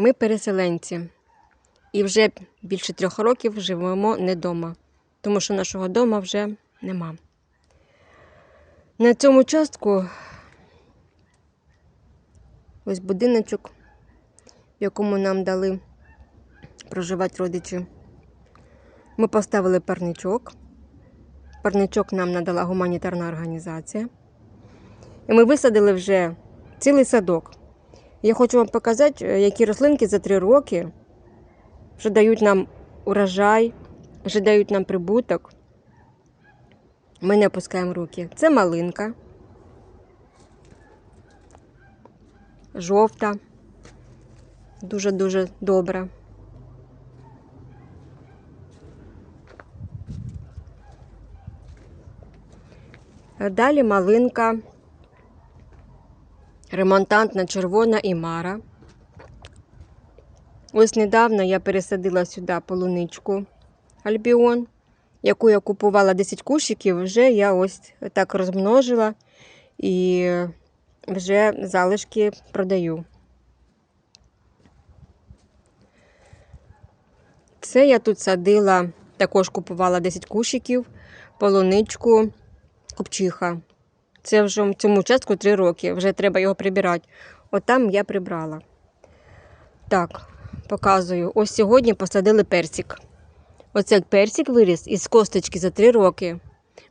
Ми переселенці і вже більше трьох років живемо не вдома, тому що нашого дома вже нема. На цьому частку ось будиночок, в якому нам дали проживати родичі. Ми поставили парничок. Парничок нам надала гуманітарна організація. І ми висадили вже цілий садок. Я хочу вам показати, е, які рослинки за три роки вже дають нам урожай, вже дають нам прибуток. Ми не опускаємо руки. Це малинка. Жовта. Дуже-дуже добра. Далі малинка, ремонтантна червона і мара. Ось недавно я пересадила сюди полуничку Альбіон, яку я купувала 10 кущиків, вже я ось так розмножила і вже залишки продаю. Це я тут садила, також купувала 10 кущиків, полуничку купчиха. Це вже в цьому участку 3 роки, вже треба його прибирати. Отам я прибрала. Так, показую. Ось сьогодні посадили персик. Оце персик виріс із косточки за 3 роки.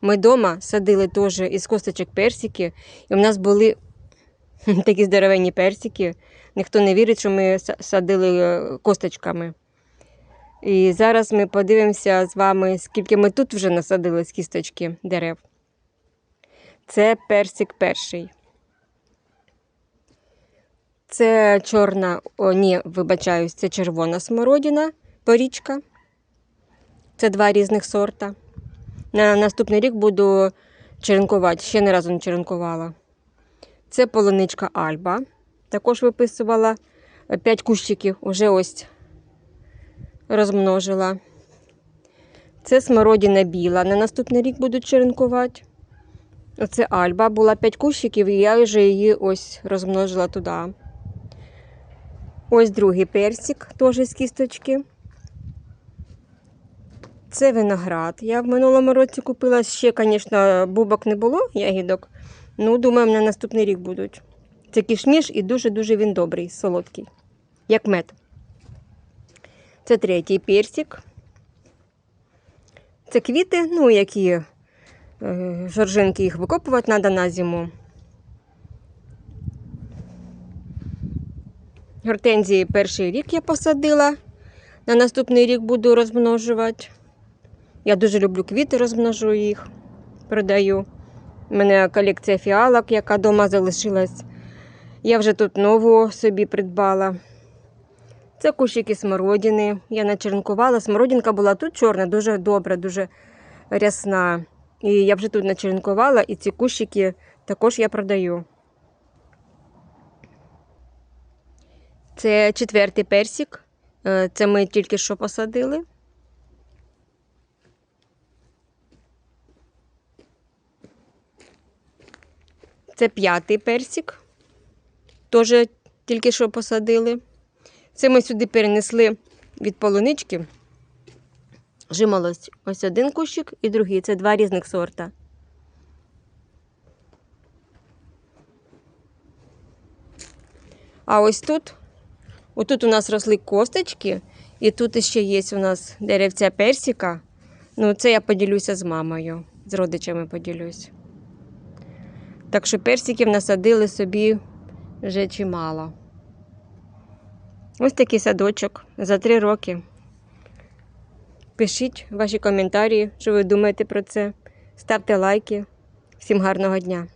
Ми вдома садили теж із косточок персики, і в нас були такі здоровенні персики. Ніхто не вірить, що ми садили е, косточками. І зараз ми подивимося з вами, скільки ми тут вже насадили з кісточки дерев. Це персик перший. Це чорна, о, ні, вибачаюсь, це червона смородина, порічка. Це два різних сорта. На наступний рік буду черенкувати, ще не разу не черенкувала. Це полуничка Альба. Також виписувала 5 кущиків, уже ось розмножила. Це смородина біла. На наступний рік буду черенкувати. Оце Альба була 5 кущиків, і я вже її ось розмножила туди. Ось другий персик, теж з кісточки. Це виноград. Я в минулому році купила ще, звісно, бубок не було, ягідок. Ну, думаю, на наступний рік будуть. Це кішміш і дуже-дуже він добрий, солодкий, як мед. Це третій персик. Це квіти, ну, які жоржинки їх викопувати треба на зиму. Гортензії перший рік я посадила. На наступний рік буду розмножувати. Я дуже люблю квіти, розмножу їх, продаю. У мене колекція фіалок, яка вдома залишилась. Я вже тут нову собі придбала. Це кущики смородини. Я начеренкувала. Смородинка була тут чорна, дуже добра, дуже рясна. І я вже тут начеренкувала, і ці кущики також я продаю. Це четвертий персик. Е, Це ми тільки що посадили. Це п'ятий персик. Теж тільки що посадили. Це ми сюди перенесли від полунички. Жимолость. Ось один кущик і другий. Це два різних сорта. А ось тут, отут у нас росли косточки, і тут ще є у нас деревця персика. Ну, це я поділюся з мамою, з родичами поділюсь. Так що персиків насадили собі вже чимало. Ось такий садочок за три роки. Пишіть ваші коментарі, що ви думаєте про це. Ставте лайки. Всім гарного дня!